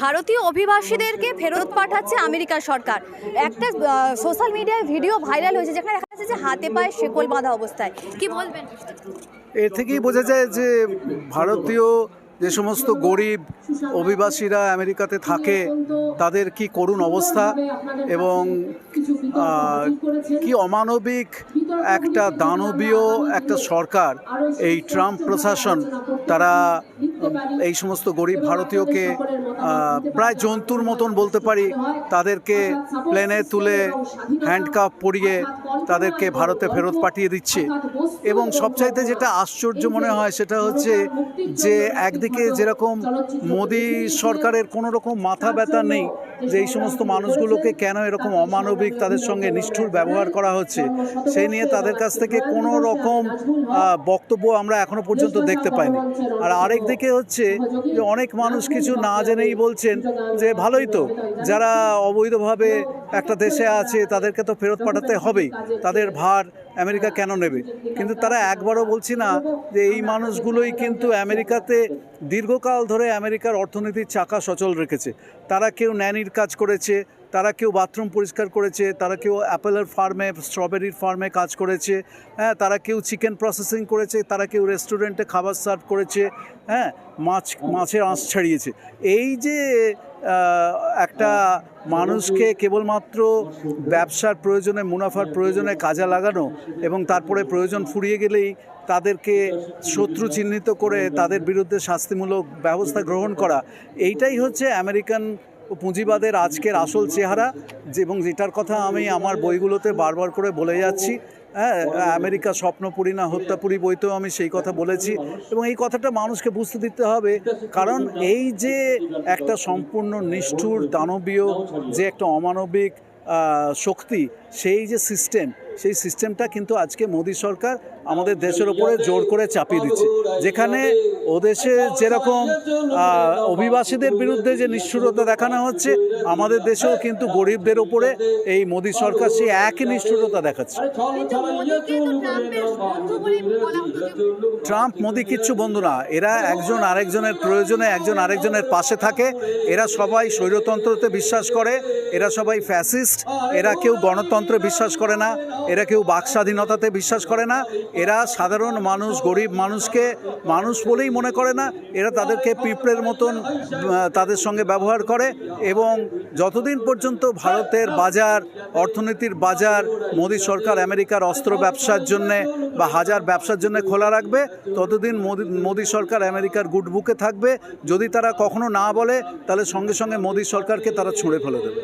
ভারতীয় অভিবাসীদেরকে ফেরত পাঠাচ্ছে আমেরিকা সরকার। একটা সোশ্যাল মিডিয়ায় ভিডিও ভাইরাল হয়েছে যেখানে দেখা যাচ্ছে যে হাতে পায়ে শেকল বাঁধা অবস্থায়। কি বলবেন? এর থেকেই বোঝা যায় যে ভারতীয় যে সমস্ত গরিব অভিবাসীরা আমেরিকাতে থাকে, তাদের কি করুণ অবস্থা এবং কি অমানবিক একটা দানবীয় একটা সরকার, এই ট্রাম্প প্রশাসন, তারা এই সমস্ত গরিব ভারতীয়কে প্রায় জন্তুর মতন বলতে পারি, তাদেরকে প্লেনে তুলে হ্যান্ডকাপ পরিয়ে তাদেরকে ভারতে ফেরত পাঠিয়ে দিচ্ছে। এবং সবচাইতে যেটা আশ্চর্য মনে হয়, সেটা হচ্ছে যে একদিকে যেরকম মোদী সরকারের কোনো রকম মাথা ব্যথা নেই যে এই সমস্ত মানুষগুলোকে কেন এরকম অমানবিক তাদের সঙ্গে নিষ্ঠুর ব্যবহার করা হচ্ছে সেই নিয়ে তাদের কাছ থেকে কোনো রকম বক্তব্য আমরা এখনও পর্যন্ত দেখতে পাইনি। আর আরেক দিকে হচ্ছে যে অনেক মানুষ কিছু না জেনেই বলছেন যে ভালোই তো, যারা অবৈধভাবে একটা দেশে আছে, তাদেরকে তো ফেরত পাঠাতে হবেই। তাদের ভার আমেরিকা কেন নেবে? কিন্তু তারা একবারও বলছি না যে এই মানুষগুলোই কিন্তু আমেরিকাতে দীর্ঘকাল ধরে আমেরিকার অর্থনীতির চাকা সচল রেখেছে। তারা কেউ ন্যানির কাজ করেছে, তারা কেউ বাথরুম পরিষ্কার করেছে, তারা কেউ অ্যাপেলের ফার্মে, স্ট্রবেরির ফার্মে কাজ করেছে হ্যাঁ তারা কেউ চিকেন প্রসেসিং করেছে, তারা কেউ রেস্টুরেন্টে খাবার সার্ভ করেছে হ্যাঁ মাছ, মাছের আঁশ ছাড়িয়েছে। এই যে একটা মানুষকে কেবলমাত্র ব্যবসার প্রয়োজনে, মুনাফার প্রয়োজনে কাজে লাগানো এবং তারপরে প্রয়োজন ফুরিয়ে গেলেই তাদেরকে শত্রু চিহ্নিত করে তাদের বিরুদ্ধে শাস্তিমূলক ব্যবস্থা গ্রহণ করা, এইটাই হচ্ছে আমেরিকান পুঁজিবাদের আজকের আসল চেহারা, যে- এবং যেটার কথা আমি আমার বইগুলোতে বারবার করে বলে যাচ্ছি হ্যাঁ আমেরিকা স্বপ্নপুরী না হত্যাপুরী বইতেও আমি সেই কথা বলেছি, এবং এই কথাটা মানুষকে বুঝতে দিতে হবে, কারণ এই যে একটা সম্পূর্ণ নিষ্ঠুর, দানবীয় যে একটা অমানবিক শক্তি, সেই যে সিস্টেম, সেই সিস্টেমটা কিন্তু আজকে মোদী সরকার আমাদের দেশের ওপরে জোর করে চাপিয়ে দিচ্ছে। যেখানে ও দেশে যেরকম অভিবাসীদের বিরুদ্ধে যে নিষ্ঠুরতা দেখানো হচ্ছে আমাদের দেশেও কিন্তু গরিবদের ওপরে এই মোদী সরকার সেই একই নিষ্ঠুরতা দেখাচ্ছে। ট্রাম্প মোদি কিচ্ছু বন্ধু না এরা একজন আরেকজনের প্রয়োজনে একজন আরেকজনের পাশে থাকে এরা সবাই স্বৈরতন্ত্রতে বিশ্বাস করে এরা সবাই ফ্যাসিস্ট এরা কেউ গণতন্ত্রে বিশ্বাস করে না এরা কেউ বাক স্বাধীনতাতে বিশ্বাস করে না এরা সাধারণ মানুষ গরিব মানুষকে মানুষ বলেই মনে করে না, এরা তাদেরকে পিঁপড়ের মতন তাদের সঙ্গে ব্যবহার করে এবং যতদিন পর্যন্ত ভারতের বাজার, অর্থনীতির বাজার, মোদী সরকার আমেরিকার অস্ত্র ব্যবসার জন্যে বা হাজার ব্যবসার জন্য খোলা রাখবে, ততদিন মোদি, মোদী সরকার আমেরিকার গুড বুকে থাকবে। যদি তারা কখনো না বলে, তাহলে সঙ্গে সঙ্গে মোদী সরকারকে তারা ছুঁড়ে ফেলে দেবে।